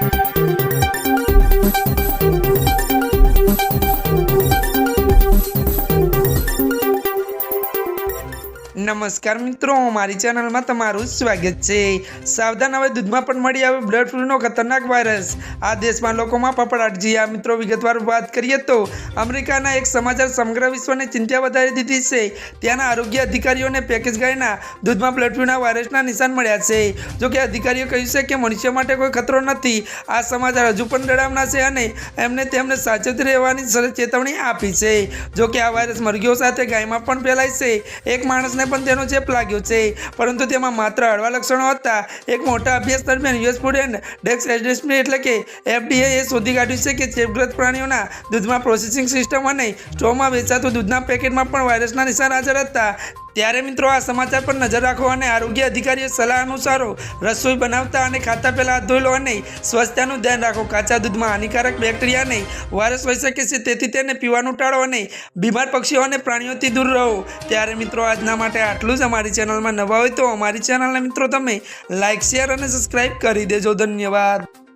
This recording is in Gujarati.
Thank you. નમસ્કાર મિત્રો, મારી ચેનલમાં તમારું સ્વાગત છે. સાવધાન હવે દૂધમાં પણ મળી આવે બ્લડ ફ્લૂનો ખતરનાક વાયરસ આ દેશમાં લોકોમાં પપડાટ આ મિત્રો, વિગતવાર વાત કરીએ તો, અમેરિકાના એક સમાચાર સમગ્ર વિશ્વને ચિંતા વધારી દીધી છે. ત્યાંના આરોગ્ય અધિકારીઓને પેકેજ ગાયના દૂધમાં બ્લડ ફ્લૂના વાયરસના નિશાન મળ્યા છે. જો કે અધિકારીઓ કહ્યું છે કે મનુષ્ય માટે કોઈ ખતરો નથી. આ સમાચાર હજુ પણ ડરાવના છે અને એમને તેમને સાવચેત રહેવાની ચેતવણી આપી છે. જો કે આ વાયરસ મરઘીઓ સાથે ગાયમાં પણ ફેલાય છે. એક માણસને પણ તેનો ચેપ લાગ્યો છે. પરંતુ તેમાં માત્ર હળવા લક્ષણો હતા. એક મોટા અભ્યાસ દરમિયાન US food and drugs administration એટલે કે એફડીએ એ શોધી કાઢ્યું છે કે ચેપગ્રસ્ત પ્રાણીઓના દૂધમાં પ્રોસેસિંગ સિસ્ટમ અને સ્ટોમાં વેચાતું દૂધના પેકેટમાં પણ વાયરસના નિશાન હાજર હતા. ત્યારે મિત્રો આ સમાચાર પર નજર રાખો અને આરોગ્ય અધિકારીઓ સલાહ અનુસારો રસોઈ બનાવતા અને ખાતા પહેલાં હાથ ધોઈ લો અને સ્વચ્છતાનું ધ્યાન રાખો. કાચા દૂધમાં હાનિકારક બેક્ટેરિયા અને વાયરસ હોઈ શકે છે, તેથી તેને પીવાનું ટાળો અને બીમાર પક્ષીઓ અને પ્રાણીઓથી દૂર રહો. ત્યારે મિત્રો આજના માટે આટલું જ. અમારી ચેનલમાં નવા હોય તો અમારી ચેનલને મિત્રો તમે લાઇક શેર અને સબસ્ક્રાઈબ કરી દેજો. ધન્યવાદ.